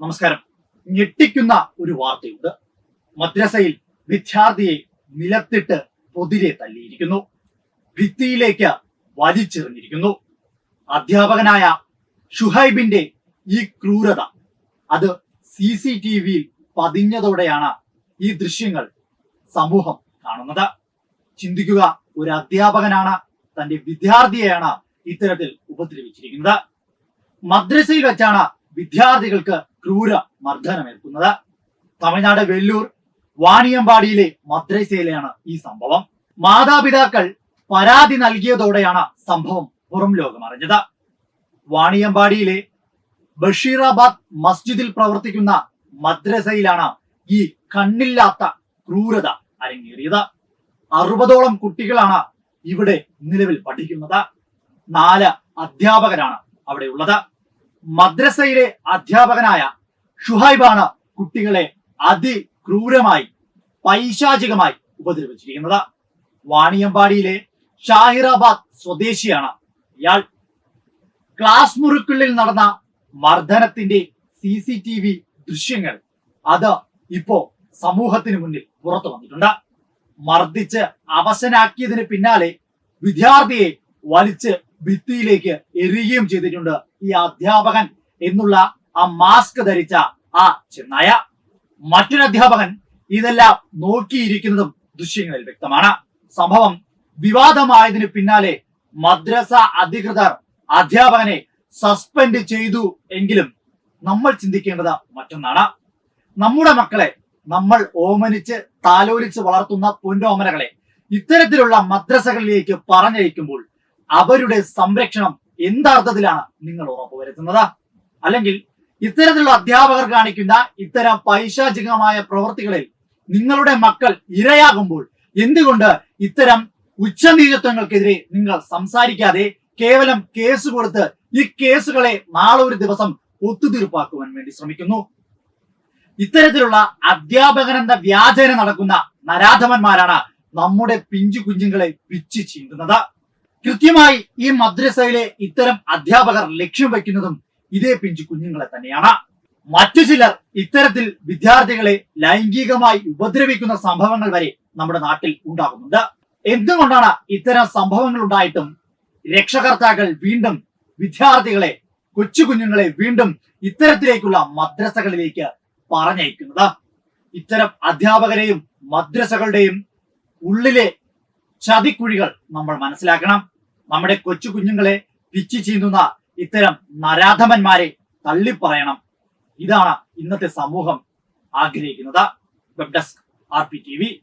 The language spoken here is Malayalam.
നമസ്കാരം. ഞെട്ടിക്കുന്ന ഒരു വാർത്തയുണ്ട്. മദ്രസയിൽ വിദ്യാർത്ഥിയെ നിലത്തിട്ട് പൊതിരെ തല്ലിയിരിക്കുന്നു ഭിത്തിയിലേക്ക് വലിച്ചെറിഞ്ഞിരിക്കുന്നു. അധ്യാപകനായ ഷുഹൈബിന്റെ ഈ ക്രൂരത അത് സി സി ടി വിയിൽ പതിഞ്ഞതോടെയാണ് ഈ ദൃശ്യങ്ങൾ സമൂഹം കാണുന്നത്. ചിന്തിക്കുക ഒരു അധ്യാപകനാണ് തന്റെ വിദ്യാർത്ഥിയെയാണ് ഇത്തരത്തിൽ ഉപദ്രവിച്ചിരിക്കുന്നത്. മദ്രസയിൽ വെച്ചാണ് വിദ്യാർത്ഥികൾക്ക് ക്രൂര മർദ്ദനമേൽക്കുന്നത് തമിഴ്നാട് വെല്ലൂർ വാണിയമ്പാടിയിലെ മദ്രസയിലെയാണ് ഈ സംഭവം. മാതാപിതാക്കൾ പരാതി നൽകിയതോടെയാണ് സംഭവം പുറം ലോകം അറിഞ്ഞത്. വാണിയമ്പാടിയിലെ ബഷീറാബാദ് മസ്ജിദിൽ പ്രവർത്തിക്കുന്ന മദ്രസയിലാണ് ഈ കണ്ണില്ലാത്ത ക്രൂരത അരങ്ങേറിയത്. അറുപതോളം കുട്ടികളാണ് ഇവിടെ നിലവിൽ പഠിക്കുന്നത്. നാല് അധ്യാപകരാണ് അവിടെ ഉള്ളത് മദ്രസയിലെ അധ്യാപകനായ ഷുഹൈബാണ് കുട്ടികളെ അതിക്രൂരമായി പൈശാചികമായി ഉപദ്രവിച്ചിരിക്കുന്നത്. വാണിയമ്പാടിയിലെ ഷാഹിറാബാദ് സ്വദേശിയാണ് ഇയാൾ. ക്ലാസ് മുറിക്കുള്ളിൽ നടന്ന മർദ്ദനത്തിന്റെ സി സി ടി വി ദൃശ്യങ്ങൾ അത് ഇപ്പോ സമൂഹത്തിന് മുന്നിൽ പുറത്തു വന്നിട്ടുണ്ട്. മർദ്ദിച്ച് അവശനാക്കിയതിന് പിന്നാലെ വിദ്യാർത്ഥിയെ വലിച്ച് ഭിത്തിയിലേക്ക് എറിയുകയും ചെയ്തിട്ടുണ്ട് ഈ അധ്യാപകൻ എന്നുള്ള ആ മാസ്ക് ധരിച്ച ആ ചെന്നായ. മറ്റൊരു അധ്യാപകൻ ഇതെല്ലാം നോക്കിയിരിക്കുന്നതും ദൃശ്യങ്ങളിൽ വ്യക്തമാണ്. സംഭവം വിവാദമായതിന് പിന്നാലെ മദ്രസ അധികൃതർ അധ്യാപകനെ സസ്പെൻഡ് ചെയ്തു എങ്കിലും നമ്മൾ ചിന്തിക്കേണ്ടത് മറ്റൊന്നാണ്. നമ്മുടെ മക്കളെ നമ്മൾ ഓമനിച്ച് താലോലിച്ച് വളർത്തുന്ന പൊന്നോമനകളെ ഇത്തരത്തിലുള്ള മദ്രസകളിലേക്ക് പറഞ്ഞയക്കുമ്പോൾ അവരുടെ സംരക്ഷണം എന്താർത്ഥത്തിലാണ് നിങ്ങൾ ഉറപ്പുവരുത്തുന്നത്. അല്ലെങ്കിൽ ഇത്തരത്തിലുള്ള അധ്യാപകർ കാണിക്കുന്ന ഇത്തരം പൈശാചികമായ പ്രവൃത്തികളിൽ നിങ്ങളുടെ മക്കൾ ഇരയാകുമ്പോൾ എന്തുകൊണ്ട് ഇത്തരം ഉച്ചനീചത്വങ്ങൾക്കെതിരെ നിങ്ങൾ സംസാരിക്കാതെ കേവലം കേസ് കൊടുത്ത് ഈ കേസുകളെ നാളെ ഒരു ദിവസം ഒത്തുതീർപ്പാക്കുവാൻ വേണ്ടി ശ്രമിക്കുന്നു? ഇത്തരത്തിലുള്ള അധ്യാപകനെന്ന വ്യാജേന നടക്കുന്ന നരാധമന്മാരാണ് നമ്മുടെ പിഞ്ചു കുഞ്ഞുങ്ങളെ പിച്ചു ചീന്തുന്നത്. കൃത്യമായി ഈ മദ്രസയിലെ ഇത്തരം അധ്യാപകർ ലക്ഷ്യം വയ്ക്കുന്നതും ഇതേ പിഞ്ചു കുഞ്ഞുങ്ങളെ തന്നെയാണ്. മറ്റു ചിലർ ഇത്തരത്തിൽ വിദ്യാർത്ഥികളെ ലൈംഗികമായി ഉപദ്രവിക്കുന്ന സംഭവങ്ങൾ വരെ നമ്മുടെ നാട്ടിൽ ഉണ്ടാകുന്നുണ്ട്. എന്തുകൊണ്ടാണ് ഇത്തരം സംഭവങ്ങൾ ഉണ്ടായിട്ടും രക്ഷകർത്താക്കൾ വീണ്ടും വിദ്യാർത്ഥികളെ കൊച്ചു കുഞ്ഞുങ്ങളെ വീണ്ടും ഇത്തരത്തിലേക്കുള്ള മദ്രസകളിലേക്ക് പറഞ്ഞയക്കുന്നത്? ഇത്തരം അധ്യാപകരെയും മദ്രസകളുടെയും ഉള്ളിലെ ചതിക്കുഴികൾ നമ്മൾ മനസ്സിലാക്കണം. നമ്മുടെ കൊച്ചു കുഞ്ഞുങ്ങളെ പിച്ചു ചീന്തുന്ന ഇത്തരം നരാധമന്മാരെ തള്ളിപ്പറയണം. ഇതാണ് ഇന്നത്തെ സമൂഹം ആഗ്രഹിക്കുന്നത്. Web desk R P T V.